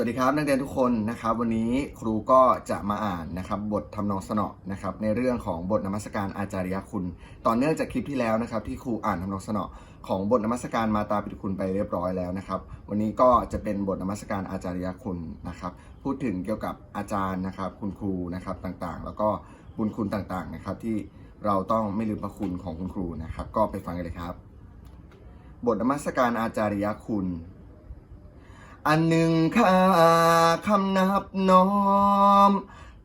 สวัสดีครับนักเรียนทุกคนนะครับ วันนี้ครูก็จะมาอ่านนะครับบททำนองสนอนะครับในเรื่องของบทนมัสการอาจารย์คุณ ต่อเนื่องจากคลิปที่แล้วนะครับที่ครูอ่านทำนองสนอของบทนมัสการมาตาปิฎคุณไปเรียบร้อยแล้วนะครับ วันนี้ก็จะเป็นบทนมัสการอาจารย์คุณนะครับ พูดถึงเกี่ยวกับอาจารย์นะครับคุณครูนะครับต่างๆ แล้วก็บุญคุณต่างๆนะครับที่เราต้องไม่ลืมพระคุณของคุณครูนะครับ ก็ไปฟังกันเลยครับ บทนมัสการอาจารย์คุณ อันหนึ่งข้าคำนับน้อม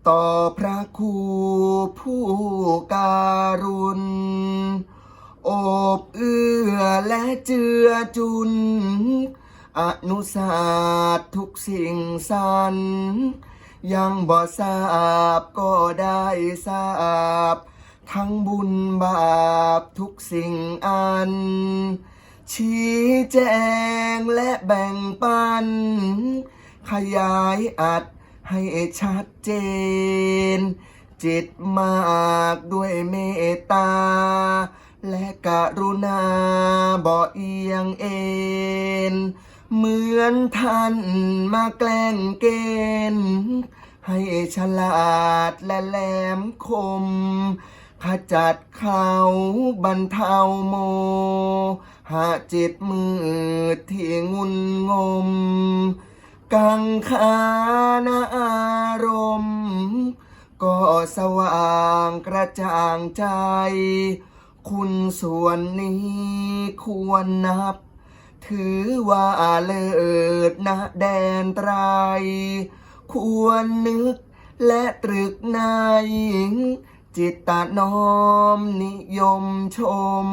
ต่อพระครูผู้การุณอบเอื้อและเจือจุน อนุสาสตทุกสิ่งสรรยังบ่ทราบก็ได้ทราบ ทั้งบุญบาปทุกสิ่งอัน ชี้แจงและแบ่งปัน ขยายอัดให้ชัดเจน จิตมากด้วยเมตตา และกรุณาบ่เอียงเอ็นเหมือนท่านมาแกล้งเกณฑ์ให้ฉลาดและแหลมคม ขจัดเขาบรรเทาโม หาจิตมืดที่งุนงม กังขานาอารมณ์ก็สว่างกระจ่างใจ คุณส่วนนี้ควรนับ ถือว่าเลิศนะแดนไตร ควรนึกและตรึกใน จิตตน้อมนิยมชม